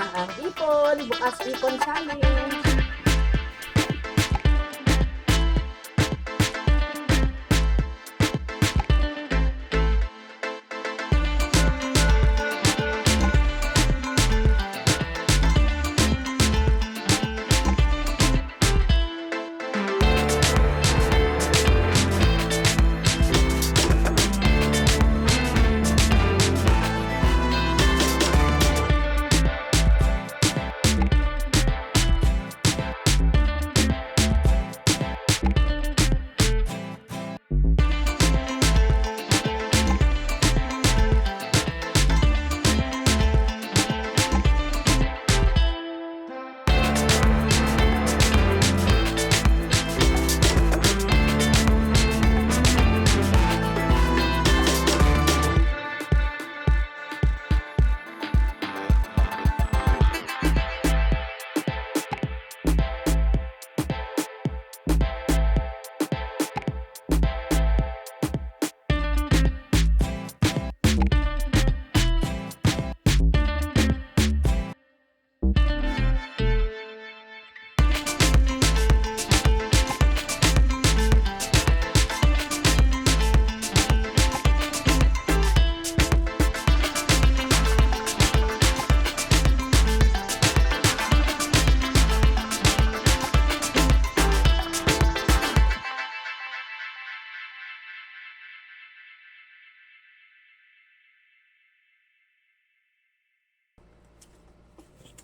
ang ipon, bukas ipon challenge.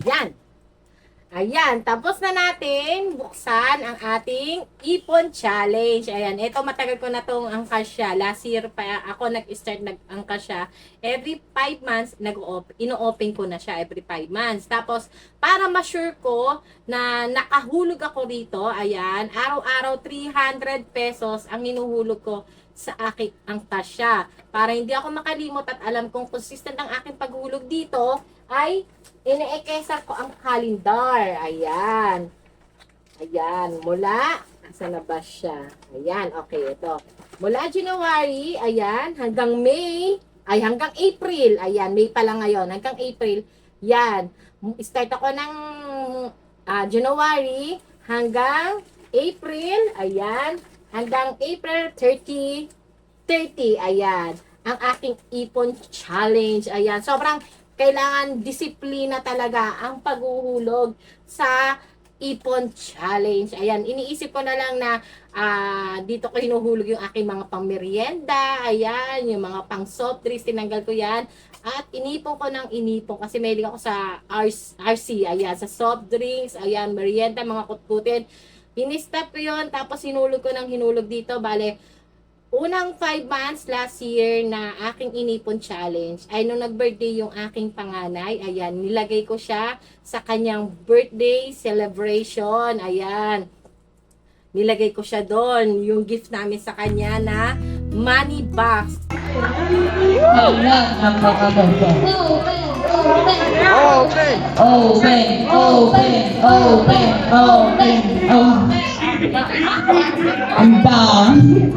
Yan. Ayan, tapos na natin buksan ang ating Ipon Challenge. Ayan, ito matagal ko na tong angka siya. Last year pa ako nag-start nag-angka siya. Every 5 months, nag ino-open ko na siya every 5 months. Tapos, para ma-sure ko na nakahulog ako rito, ayan, araw-araw 300 pesos ang inuhulog ko sa aking angka siya. Para hindi ako makalimot at alam kong consistent ang aking paghulog dito, ay ine-ekesa ko ang kalendar. Ayan. Ayan. Mula, nasa na ba siya? Ayan. Okay, ito. Mula January, ayan, hanggang May, ay hanggang April. Ayan, May pa lang ngayon. Hanggang April, yan. Start ako ng ah, January hanggang April. Ayan. Hanggang April 30, 30. Ayan. Ang aking ipon challenge. Ayan. Sobrang kailangan disiplina talaga ang paghuhulog sa ipon challenge. Ayan, iniisip ko na lang na ah, dito ko hinuhulog yung aking mga pangmerienda, ayan, yung mga pang soft drinks, tinanggal ko yan. At inipon ko ng inipon kasi may ako sa RC, ayan, sa soft drinks, ayan, merienda, mga kutkutin. Ini-stop ko yun, tapos hinulog ko ng hinulog dito, bale, unang 5 months last year na aking inipon challenge ay nung nag-birthday yung aking panganay, ayan, nilagay ko siya sa kanyang birthday celebration, ayan. Nilagay ko siya doon, yung gift namin sa kanya na money box. Wala, napakaganda. Open! Open, open, open, open, open. Ang dami.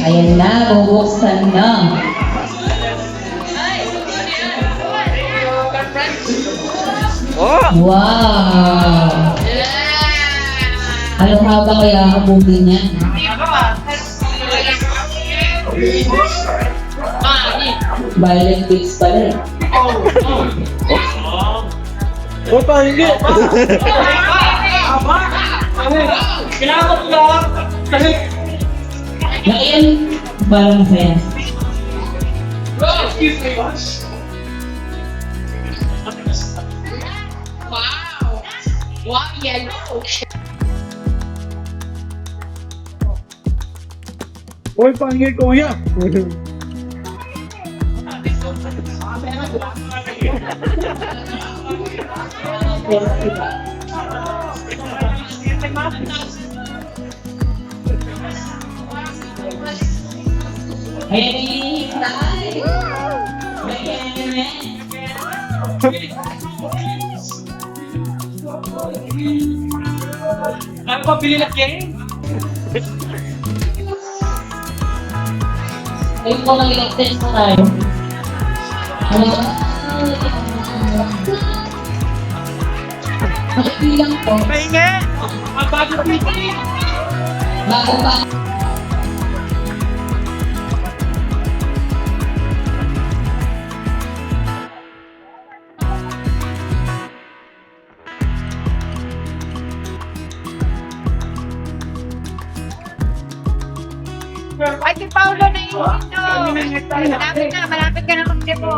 Ayan na, bubuksan na. Wow! Ano nga ba kaya ang bubi niya? Violent beats pala eh. Oh, pa, hindi! Ngayon, parang masaya. Wow! Wow, yellow! Uy, pangit ko yan! Ayan, hinihintay. Ayan, ayan. Ano pa pili na Ken? Ayun po mag-extend po tayo. Ano? Makikilang po. Pahinga! Ang bago dito Bago pa. Malapit na, malapit ka na mag-depo.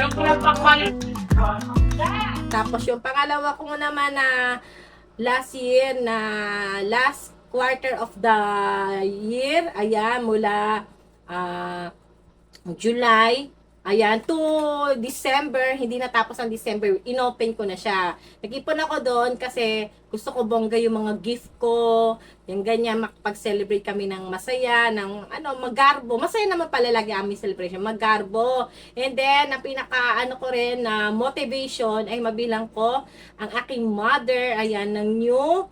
Yung kulang pakpalit. Tapos yung pangalawa ko naman na last year na last quarter of the year, ayan, mula ah, July, ayan, to December, hindi natapos ang December, inopen ko na siya. Nag-ipon ako doon kasi gusto ko bongga yung mga gift ko, yung ganyan, makapag-celebrate kami ng masaya, ng ano, magarbo. Masaya naman pala lagi aming celebration, magarbo. And then, ang pinaka, ano ko rin, na motivation ay mabilang ko ang aking mother, ayan, ng new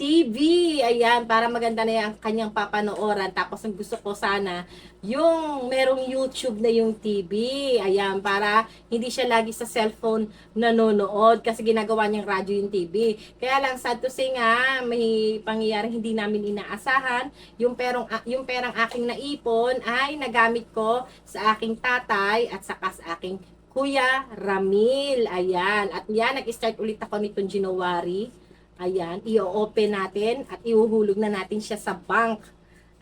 TV, ayan, para maganda na yung kanyang papanooran. Tapos, ang gusto ko sana, yung merong YouTube na yung TV, ayan, para hindi siya lagi sa cellphone nanonood kasi ginagawa niyang radyo yung TV. Kaya lang, sad to say nga, may pangyayaring hindi namin inaasahan. Yung, perong, yung perang aking naipon ay nagamit ko sa aking tatay at saka sa aking Kuya Ramil. Ayan. At yan, nag-start ulit ako nitong January. Ayan, i-open natin at ihuhulog na natin siya sa bank.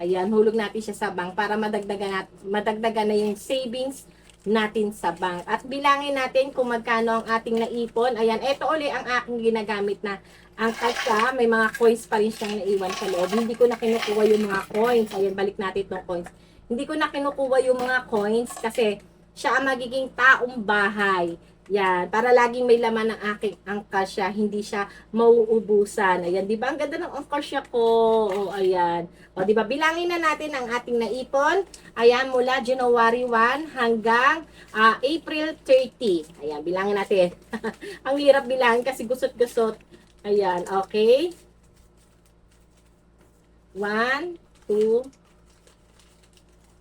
Ayan, hulog natin siya sa bank para madagdagan, nat- madagdagan na yung savings natin sa bank. At bilangin natin kung magkano ang ating naipon. Ayan, ito uli ang aking ginagamit na ang kasa. May mga coins pa rin siyang naiwan sa loob. Hindi ko na kinukuha yung mga coins. Ayan, balik natin itong coins. Hindi ko na kinukuha yung mga coins kasi siya ang magiging taong bahay. Yan, para laging may laman ng aking angka siya, hindi siya mauubusan. Ayan, di ba? Ang ganda ng angka siya ko. O, ayan. O, di ba? Bilangin na natin ang ating naipon. Ayan, mula January 1 hanggang ah, April 30. Ayan, bilangin natin. ang hirap bilangin kasi gusot-gusot. Ayan, okay. 1, 2,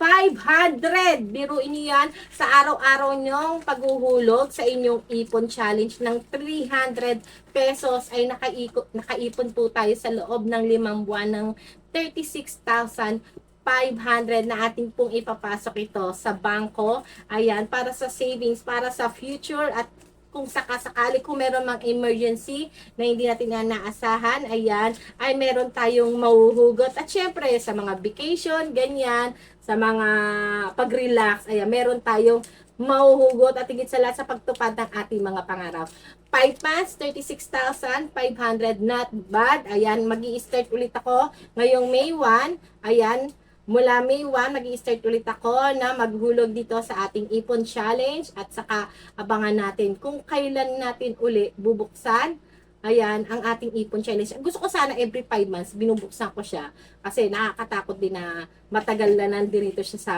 500! Biruin niyo yan sa araw-araw nyong paghuhulog sa inyong ipon challenge ng 300 pesos ay nakaiko, nakaipon po tayo sa loob ng limang buwan ng 36,500 na ating pong ipapasok ito sa bangko. Ayan, para sa savings, para sa future at kung sakasakali kung meron mang emergency na hindi natin na naasahan, ayan, ay meron tayong mauhugot. At syempre, sa mga vacation, ganyan, sa mga pag-relax, ayan, meron tayong mauhugot at higit sa lahat sa pagtupad ng ating mga pangarap. 5 months, 36,500, not bad. Ayan, mag start ulit ako ngayong May 1. Ayan, mula May 1, mag start ulit ako na maghulog dito sa ating Ipon Challenge at saka abangan natin kung kailan natin uli bubuksan Ayan, ang ating ipon challenge. Gusto ko sana every 5 months, binubuksan ko siya. Kasi nakakatakot din na matagal na nandito siya sa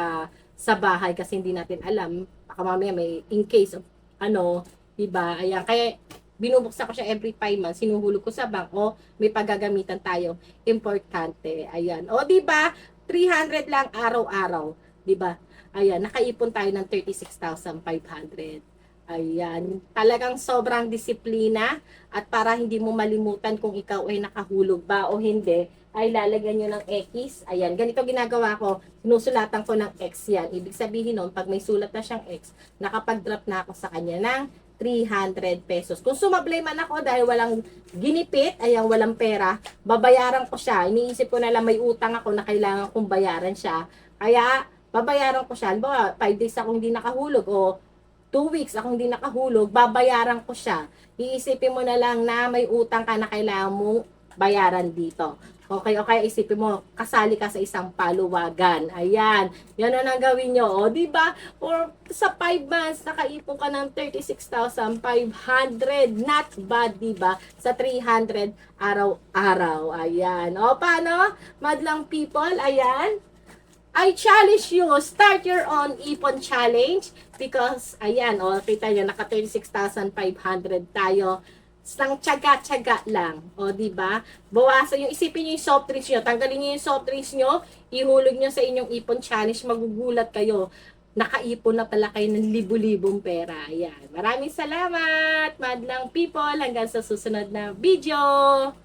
sa bahay kasi hindi natin alam. Baka mamaya may in case of ano, diba? Ayan, kaya binubuksan ko siya every 5 months. Sinuhulog ko sa bank. O, may paggagamitan tayo. Importante. Ayan. O, diba? 300 lang araw-araw. Diba? Ayan, nakaipon tayo ng 36,500. Ayan, talagang sobrang disiplina at para hindi mo malimutan kung ikaw ay nakahulog ba o hindi, ay lalagyan nyo ng X. Ayan, ganito ginagawa ko, sinusulatan ko ng X yan. Ibig sabihin nun, pag may sulat na siyang X, nakapag-drop na ako sa kanya ng 300 pesos. Kung sumablay man ako dahil walang ginipit, ayan, walang pera, babayaran ko siya. Iniisip ko na lang may utang ako na kailangan kong bayaran siya. Kaya, babayaran ko siya. Halimbawa, 5 days akong hindi nakahulog o 2 weeks akong hindi nakahulog, babayaran ko siya. Iisipin mo na lang na may utang ka na kailangan mong bayaran dito. Okay, okay, isipin mo, kasali ka sa isang paluwagan. Ayan, yan ang gawin nyo. O, di ba? Or sa 5 months, nakaipon ka ng 36,500. Not bad, di ba? Sa 300 araw-araw. Ayan. O, paano? Madlang people, ayan. I challenge you, start your own ipon challenge because, ayan, o, kita nyo, naka 36,500 tayo. Sang tiyaga-tiyaga lang. O, di ba? Bawasan yung, isipin nyo yung soft drinks nyo. Tanggalin nyo yung soft drinks nyo, ihulog nyo sa inyong ipon challenge, magugulat kayo. Nakaipon na pala kayo ng libu-libong pera. Ayan. Maraming salamat, madlang people. Hanggang sa susunod na video.